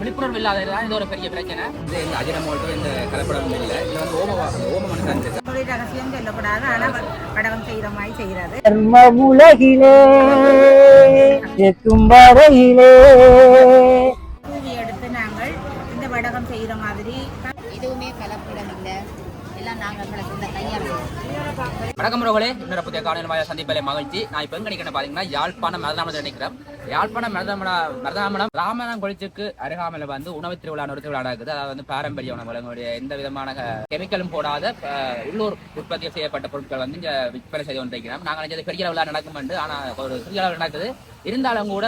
விழிப்புணர்வு இது ஒரு பெரிய பிரச்சனை. இந்த இந்த அஜினமோட்டோ இந்த கலப்படம் இல்லை. இதுல வந்து ஓம ஓம மனுஷன் தொழில் ரகசியம் சொல்லக்கூடாது ஆனால் கடகம் செய்கிற மாதிரி உலகிலே வரையிலே. தூவி எடுத்து நாங்கள் இந்த வடகம் செய்கிற மாதிரி. எதுவுமே கலப்படம் இல்லை. எல்லாம் நாங்கள் எங்களை சொந்த வணக்கம் ரோகலே இன்னொரு புதிய காலையில் வாய சந்திப்பிலே மகிழ்ச்சி. நான் இப்போ எங்கே நிற்கிறேன் பார்த்தீங்கன்னா யாழ்ப்பாணம் மருதாமணத்தில் நிற்கிறேன் யாழ்ப்பாணம் மருதாமண மருதாமணம் ராமநாதன் கொழிச்சுக்கு அருகாமையில் வந்து உணவு திருவிழா ஒரு திருவிழா நடக்குது. அதாவது வந்து பாரம்பரிய உணவுகளுடைய எந்த விதமான கெமிக்கலும் போடாத உள்ளூர் உற்பத்தி செய்யப்பட்ட பொருட்கள் வந்து இங்கே விற்பனை செய்து கொண்டிருக்கிறோம். நாங்கள் நினைச்சது பெரிய அளவில் நடக்கும் என்று ஆனால் ஒரு சிறிய அளவில் நடக்குது. இருந்தாலும் கூட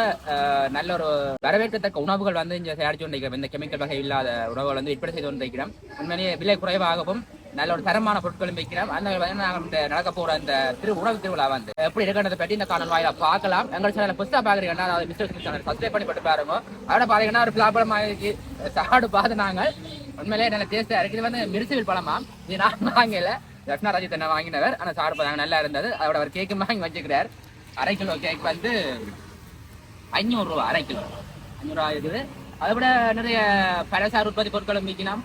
நல்ல ஒரு வரவேற்கத்தக்க உணவுகள் வந்து இங்கே தயாரித்து கொண்டிருக்கிறோம். இந்த கெமிக்கல் வகை இல்லாத உணவுகள் வந்து விற்பனை செய்து கொண்டிருக்கிறோம். உண்மையிலேயே விலை குறைவாகவும் நல்ல ஒரு தரமான பொருட்களும் வைக்கிறோம் அந்த நாங்கள் இந்த நடக்க போகிற இந்த திரு உணவு திருவிழா வந்து. எப்படி இருக்கிறத பற்றி இந்த காணொலி வாயிலா பார்க்கலாம். எங்கள் சேனல் புதுசாக பார்க்குறீங்கன்னா அதாவது மிஸ்டர் சேனல் சப்ஸ்கிரைப் பண்ணி போட்டு பாருங்க. அதோட பார்த்தீங்கன்னா ஒரு பிளாபலம் ஆகிடுச்சு சாடு பார்த்து நாங்கள். உண்மையிலேயே நல்ல டேஸ்ட்டாக இருக்குது வந்து மிருசுவில் பழமா? இது நான் வாங்கல. ரத்னா ராஜித் என்ன வாங்கினவர். ஆனால் சாடு பார்த்தாங்க நல்லா இருந்தது. அதோட ஒரு கேக்கு வாங்கி வச்சுக்கிறார். அரை கிலோ கேக் வந்து ஐநூறு ரூபா அரை கிலோ. ஐநூறுரூவா இருக்குது. அதை விட நிறைய பழசார் உற்பத்தி பொருட்களும் விற்கலாம்.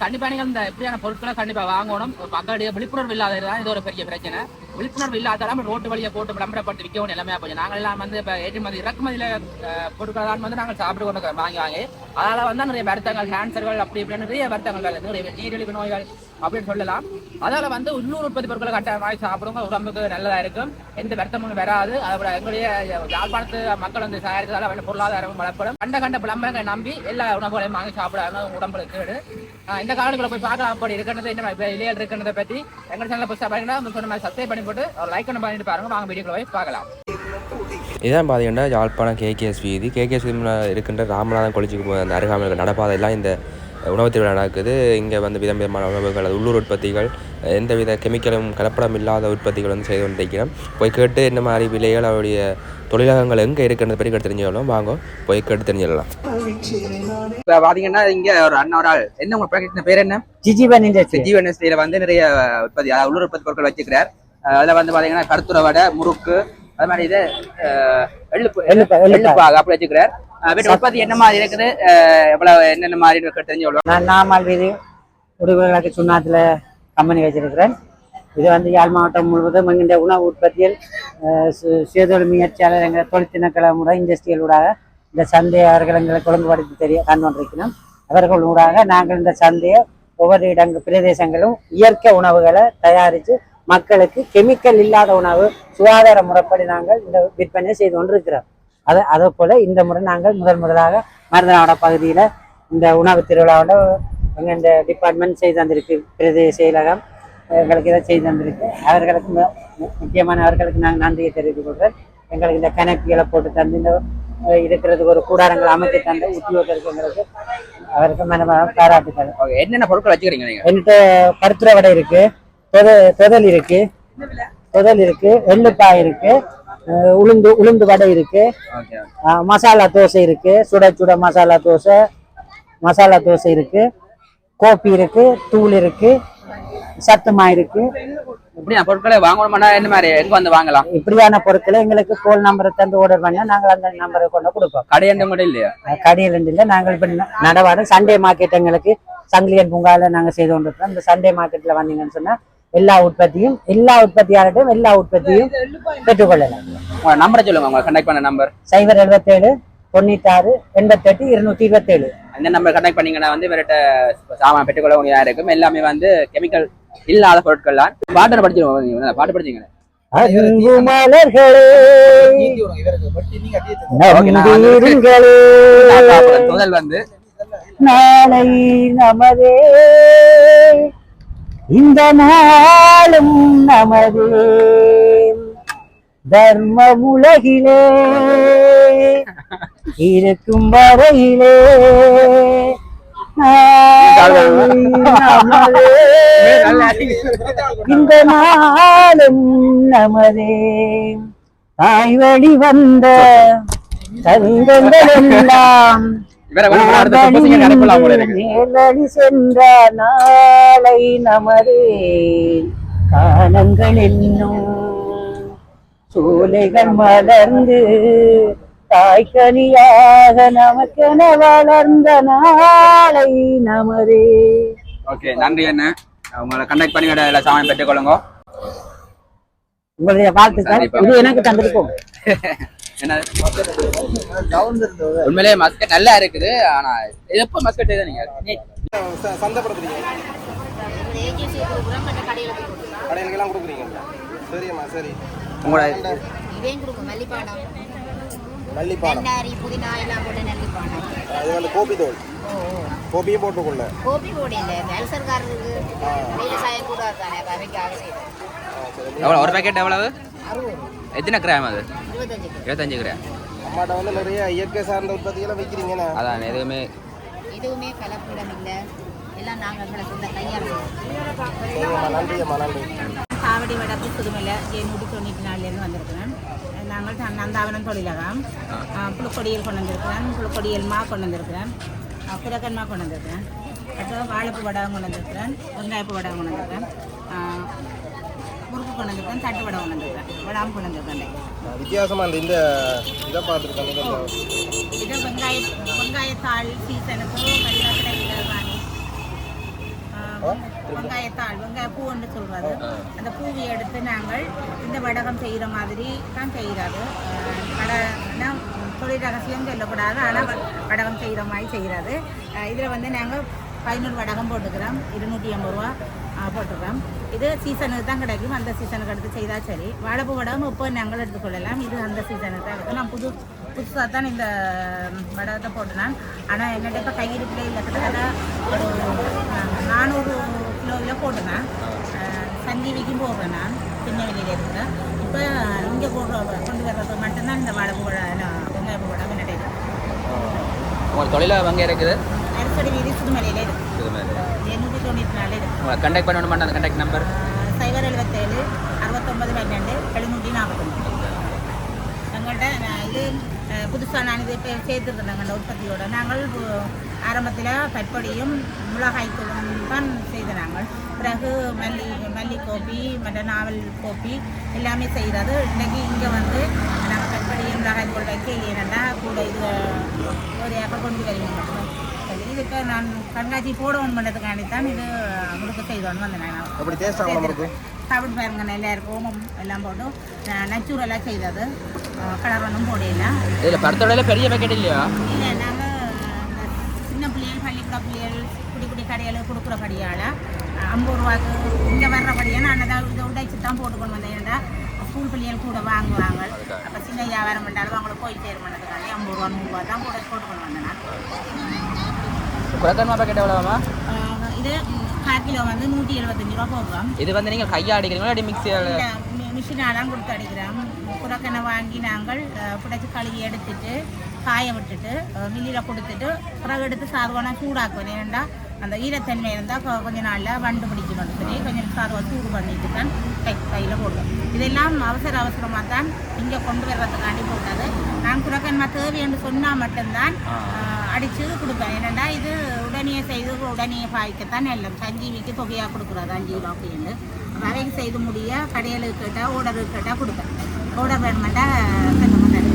கண்டிப்பா நீங்கள் இந்த இப்படியான பொருட்களை கண்டிப்பா வாங்கணும். மக்களுடைய விழிப்புணர்வு இல்லாததுதான் இது ஒரு பெரிய பிரச்சனை. விழிப்புணர்வு இல்லாதாலும் ரோட்டு வழியை போட்டு விளம்பரப்படுத்தி விற்கவும் எல்லாமே போச்சு. நாங்கள் எல்லாம் வந்து இப்போ ஏற்றுமதி இறக்குமதியில அஹ், பொருட்கள் தான் வந்து நாங்கள் சாப்பிட்டு கொண்டு வாங்கி வாங்கி அதனால வந்து நிறைய வருத்தங்கள் கேன்சர்கள் அப்படி இப்படி நிறைய வருத்தங்கள் நிறைய நீரிழிவு நோய்கள் அப்படின்னு சொல்லலாம். அதனால வந்து உள்ளூர் உற்பத்தி பொருட்களை கட்டாயமாக சாப்பிடுங்க. உடம்புக்கு நல்லதா இருக்கும். எந்த வருத்தமும் வராது. அதோட எங்களுடைய யாழ்ப்பாணத்து மக்கள் வந்து தயாரித்ததால் வந்து பொருளாதாரம் வளப்படும் கண்ட கண்ட விளம்பரங்களை நம்பி எல்லா உணவுகளையும் வாங்கி சாப்பிடாங்க உடம்புக்கு கேடு. இந்த காலங்களை போய் பார்க்கலாம். அப்படி இருக்கிறது என்ன மாதிரி இருக்கிறத பற்றி எங்கள் சேனலில் புதுசாக பாருங்கன்னா சொன்ன மாதிரி சப்ஸ்கிரைப் பண்ணி போட்டு ஒரு லைக் பண்ணி பண்ணிட்டு பாருங்க. வாங்க வீடியோக்குள்ள போய் பார்க்கலாம். இதான் பார்த்தீங்கன்னா யாழ்ப்பாணம் கேகேஎஸ் வீதி. கேகேஎஸ் இருக்கின்ற ராமநாதன் கொளிச்சிக்கு போகிற அந்த அருகாமல் நடப்பாதையெல்லாம் இந்த உணவு திருவிழா நடக்குது. இங்கே வந்து விதம் விதமான உணவுகள் உள்ளூர் உற்பத்திகள் எந்தவித கெமிக்கலும் கலப்படம் இல்லாத உற்பத்திகள் வந்து செய்து கொண்டிருக்கிறோம். போய் கேட்டு என்ன மாதிரி விலைகள் அவருடைய தொழிலகங்கள் எங்கே இருக்குன்றத பற்றி கேட்டு தெரிஞ்சுக்கலாம் வாங்க போய் கேட்டு தெரிஞ்சிடலாம் இப்போ பார்த்தீங்கன்னா இங்க ஒரு ஆள். என்ன உங்க ப்ராடக்ட் பேர் என்ன? ஜிஜிபன் இண்டஸ்ட்ரி ஜீவன் வந்து நிறைய உற்பத்தி அதாவது உள்ளூர் உற்பத்தி பொருட்கள் வச்சுக்கிறார். அதுல வந்து பாத்தீங்கன்னா கருத்துரை வடை முறுக்கு அது மாதிரி இது. எள்ளுப்பாக அப்படி வச்சுக்கிறார். உற்பத்தி என்ன மாதிரி இருக்குது? எவ்வளவு என்னென்ன மாதிரி இருக்கு தெரிஞ்சு நாமல் வீதி உடுவிளக்கு சுண்ணாத்தில் கம்பெனி வச்சிருக்கிறேன். இது வந்து யாழ் மாவட்டம் முழுவதும் எங்கின்ற உணவு உற்பத்தியில் சுயதொழில் முயற்சியாளர் எங்கள் தொழிற்திணக்கள முறை இண்டஸ்ட்ரியல் ஊடாக இந்த சந்தையை அவர்கள் எங்களை கொழும்புபடுத்தி தெரிய கண்டுகொண்டிருக்கிறோம் அவர்கள் ஊடாக நாங்கள் இந்த சந்தையை ஒவ்வொரு இடங்கள் பிரதேசங்களும் இயற்கை உணவுகளை தயாரித்து மக்களுக்கு கெமிக்கல் இல்லாத உணவு சுகாதார முறைப்படி நாங்கள் இந்த விற்பனையை செய்து கொண்டிருக்கிறோம். அதை அதே போல் இந்த முறை நாங்கள் முதல் முதலாக மருதநாட பகுதியில் இந்த உணவு திருவிழாவோட எங்கள் இந்த டிபார்ட்மெண்ட் செய்து தந்திருக்கு பிரதேச செயலகம். எங்களுக்கு இதை செய்து தந்திருக்கு. அவர்களுக்கு முக்கியமான அவர்களுக்கு நாங்கள் நன்றியை தெரிவித்துக் கொள்கிறேன். எங்களுக்கு இந்த கணக்குகளை போட்டு தந்து இந்த இருக்கிறதுக்கு ஒரு கூடாரங்கள் அமைத்து தந்த உத்தியோகத்திற்கு எங்களுக்கு அவருக்கு மனமாக பாராட்டுக்கள் Okay, என்னென்ன பொருட்கள் வச்சுக்கிறீங்க நீங்க? என்கிட்ட பருத்துறை வடை இருக்கு தொத- தொதல் இருக்கு தொதல் இருக்கு எள்ளுப்பாய் இருக்கு உளுந்து உளுந்து வடை இருக்கு மசாலா தோசை இருக்கு சுட சுட மசாலா தோசை மசாலா தோசை இருக்கு. கோப்பி இருக்கு தூள் இருக்கு சத்துமா இருக்கு. இப்படி பொருட்களை வாங்கணும்னா என்ன மாதிரி? எங்க வந்து வாங்கலாம்? இப்படியான பொருட்களை எங்களுக்கு கோல் நம்பரை தந்து ஆர்டர் பண்ணா நாங்கள் அந்த நம்பரை கொண்டு கொடுப்போம். கூட இல்லையா? கடையில் இல்லை நாங்கள் இப்போ நடவாடு சண்டே மார்க்கெட் எங்களுக்கு சங்கிலியன் பூங்கால நாங்கள் செய்து கொண்டிருக்கோம் இந்த சண்டே மார்க்கெட்ல வந்தீங்கன்னு சொன்னா எல்லா உற்பத்தியும் எல்லா உற்பத்தியாளர்கிட்டையும் எல்லா உற்பத்தியும் பெற்றுக்கொள்ளலாம். நம்பரை சொல்லுங்க உங்க கனெக்ட் பண்ண நம்பர் சைபர் எழுபத்தேழு தொண்ணூத்தாறு எண்பத்தெட்டு இருநூத்தி இருபத்தேழு. அந்த நம்பர் கனெக்ட் பண்ணீங்கன்னா வந்து இவர்கிட்ட சாமான் பெற்றுக்கொள்ள முடியா இருக்கும். எல்லாமே வந்து கெமிக்கல் இல்லாத பொருட்கள் தான். பாட்டு படிச்சிருவோம் பாட்டு படிச்சீங்க முதல் வந்து. நாளை நமதே. இந்த நாளும் நமதே. தர்ம உலகிலே. இருக்கும் வரையிலே. இந்த நாளும் நமதே. தாய் வழி வந்த தங்கங்கள் எல்லாம் மேலடி சென்ற நாளை நமதே. காலங்கள் என்னும் சோலைகள் மலர்ந்து தாய்க்கனியாக நமக்கென வளர்ந்த நாளை நமதே. ஓகே நன்றி என்ன உங்களை கண்டக்ட் பண்ணி எல்லா சாமான் பெற்றுக்கொள்ளுங்க உங்களுடைய வாழ்த்துக்கள். இது எனக்கு தந்திருக்கும். என்ன உண்மையிலேயே மஸ்கட் நல்லா இருக்குது ஆனா எப்போ மஸ்கட் செய்த நீங்க? சந்தைப்படுத்துறீங்க. கடையில் கடைகளுக்கெல்லாம் கொடுக்குறீங்க. சரிம்மா சரி. உங்களோட நன்னாரி புதினா எல்லாம் போட்டு நெல்லிப்பானம் அது வந்து கோபி தோல். கோபியும் போட்டுக்கொள்ள கோபி போடி இல்லை இந்த அல்சர்காரருக்கு வெயில் சாயம் கூட தானே எவ்வளோ ஒரு பேக்கெட் எவ்வளவு? எத்தனை கிராம் அது? இருபத்தஞ்சு கிராம். அம்மாட்ட வந்து நிறைய இயற்கை சார்ந்த உற்பத்திகளை வைக்கிறீங்கண்ணே அதான் எதுவுமே. எதுவுமே கலப்படம் இல்லை. எல்லாம் நாங்கள் சொந்த கையால் சரிம்மா நன்றி அம்மா நன்றி. காவடி வடக்கு புதுமலை எழுநூற்றி தொண்ணூற்றி நாலுலேருந்து வந்திருக்கிறேன் நாங்கள் நந்தாவனம் தொழிலகம் புழுக்கொடியல் கொண்டு வந்திருக்கிறேன் புழுக்கொடியல் மா கொண்டு வந்திருக்கிறேன் புரக்கன் மா கொண்டு வந்திருக்கிறேன் அடுத்தது வாழைப்பு வடகம் கொண்டு வந்திருக்கிறேன் வெங்காயப்பு வடகம் கொண்டு வந்திருக்கிறேன் முறுக்கு கொண்டு வந்திருக்கிறேன் தட்டு வடகம் கொண்டு வந்திருக்கிறேன் வடாம் கொண்டு இந்த இதை பார்த்துருக்கேன் இது வெங்காய வெங்காயத்தாள் சீசனுக்கு நல்லா கிடைக்கிறது தானே ஆஹ், வெங்காயத்தாள் வெங்காய பூன்னு சொல்றது அந்த பூவை எடுத்து நாங்கள் இந்த வடகம் செய்கிற மாதிரி தான் செய்கிறது வடனா தொழில் ரகசியம் சொல்லக்கூடாது. ஆனால் வடகம் செய்கிற மாதிரி செய்கிறது இதில் வந்து நாங்கள் பதினோரு வடகம் போட்டுக்கிறோம். இருநூற்றி ஐம்பது ரூபா போட்டுக்கிறோம். இது சீசனுக்கு தான் கிடைக்கும். அந்த சீசனுக்கு எடுத்து செய்தால் சரி. வாழைப்பூ வடகம் இப்போ நாங்கள் எடுத்துக்கொள்ளலாம். இது அந்த சீசனுக்கு தான் நான் புது புதுசாக தான் இந்த வடகத்தை போட்டுனேன் ஆனால் என்னோட இப்போ கையிருப்பில் இல்லை. கிட்டத்தட்ட ஒரு நானூறு சஞ்சீவிக்கும் போடுறேன் நான் சின்ன வெளியில் இருக்கிறேன் இப்போ இங்கே போடுற கொண்டு வர்றது மட்டும்தான் இந்த வாழைப்பூ வடை வெங்காயப்பூ வடை என்னோட உங்க தொழில அங்கே இருக்குது அரசடி வீதி சுடுமலையில் இருக்கு இது மாதிரி எண்ணூற்றி தொண்ணூற்றி நாலு இருக்கு உங்களை கண்டக்ட் பண்ணணும் அந்த கண்டக்ட் நம்பர் சைபர் எழுபத்தேழு அறுபத்தொம்பது பன்னெண்டு எழுநூற்றி நாற்பத்தொம்பது எங்கள்கிட்ட இது புதுசாக நான் இது சேர்த்துருந்தேன் எங்கள் உற்பத்தியோட நாங்கள் ஆரம்பத்தில் பற்படியும் மிளகாய் தூளும் தான் செய்த நாங்கள் பிறகு மல்லி மல்லி கோப்பி மற்ற நாவல் கோப்பி எல்லாமே செய்கிறது. இன்றைக்கி இங்கே வந்து நாங்கள் பற்படியும் மிளகாய் தூள் வைக்க இல்லைன்னா கூட இது ஒரு ஏக்கர் கொண்டு சரி இதுக்கு நான் கண்காட்சி போடணும் பண்ணதுக்காண்டி தான் இது முழுக்க செய்தோன்னு வந்தேன் நான். நம்மளுக்கு சாப்பிட்டு பாருங்க நல்லா இருக்கும். ஓமம் எல்லாம் போட்டு நச்சூரெல்லாம் செய்தது. கலர் ஒன்றும் இதில் படத்தோட பெரிய பேக்கெட் இல்லையா? இல்லை பள்ளிக்கூட பிள்ளைகள் குடி குடி கடையில் கொடுக்குற படியால் ஐம்பது ரூபாய்க்கு இங்கே வர்றபடியாக நான் அதை இதை உடைச்சு தான் போட்டுக்கொண்டு வந்தேன். ஏன்டா ஸ்கூல் பிள்ளைகள் கூட வாங்குவாங்க. அப்போ சின்ன வியாபாரம் பண்ணாலும் அவங்கள போய் சேர் பண்ணதுக்காண்டி ஐம்பது ரூபா நூறுரூவா தான் கூட போட்டுக்கொண்டு வந்தேன். குலக்கன்மா பேக்கெட் எவ்வளோமா இது கால் கிலோ வந்து நூற்றி எழுபத்தஞ்சு ரூபா போடுறோம் இது வந்து நீங்கள் கையா அடிக்கிறீங்களா அப்படி மிக்சியில் இல்லை மிஷினாலாம் கொடுத்து அடிக்கிறோம். புறக்கனை வாங்கி நாங்கள் புடைச்சி கழுவி எடுத்துட்டு காய விட்டுட்டு மில்லியில் கொடுத்துட்டு பிறகு எடுத்து சாதுவானா சூடாக்குவேன். ஏன்னா அந்த ஈரத்தன்மை இருந்தால் கொஞ்ச நாளில் வண்டு பிடிக்கணும்னு சொல்லி கொஞ்சம் சாதுவா சூடு பண்ணிட்டு தான் கை கையில் போடுவோம். இதெல்லாம் அவசர அவசரமாக தான் இங்கே கொண்டு வர்றதுக்காண்டி போட்டது. நான் புறக்கன்மா தேவை என்று சொன்னால் மட்டும்தான் அடிச்சு கொடுப்பேன். என்னென்னா இது உடனே செய்து உடனே பாய்க்கத்தான் நல்லது. சஞ்சீவிக்கு தொகையாக கொடுக்குறது அஞ்சு கிலோ அப்படின்னு. வரைக்கு செய்து முடிய கடையில் கேட்டால் ஓர்டருக்கு கேட்டால் கொடுப்பேன். ஓடர் வேணுமெண்டா செஞ்சு கொண்டாடு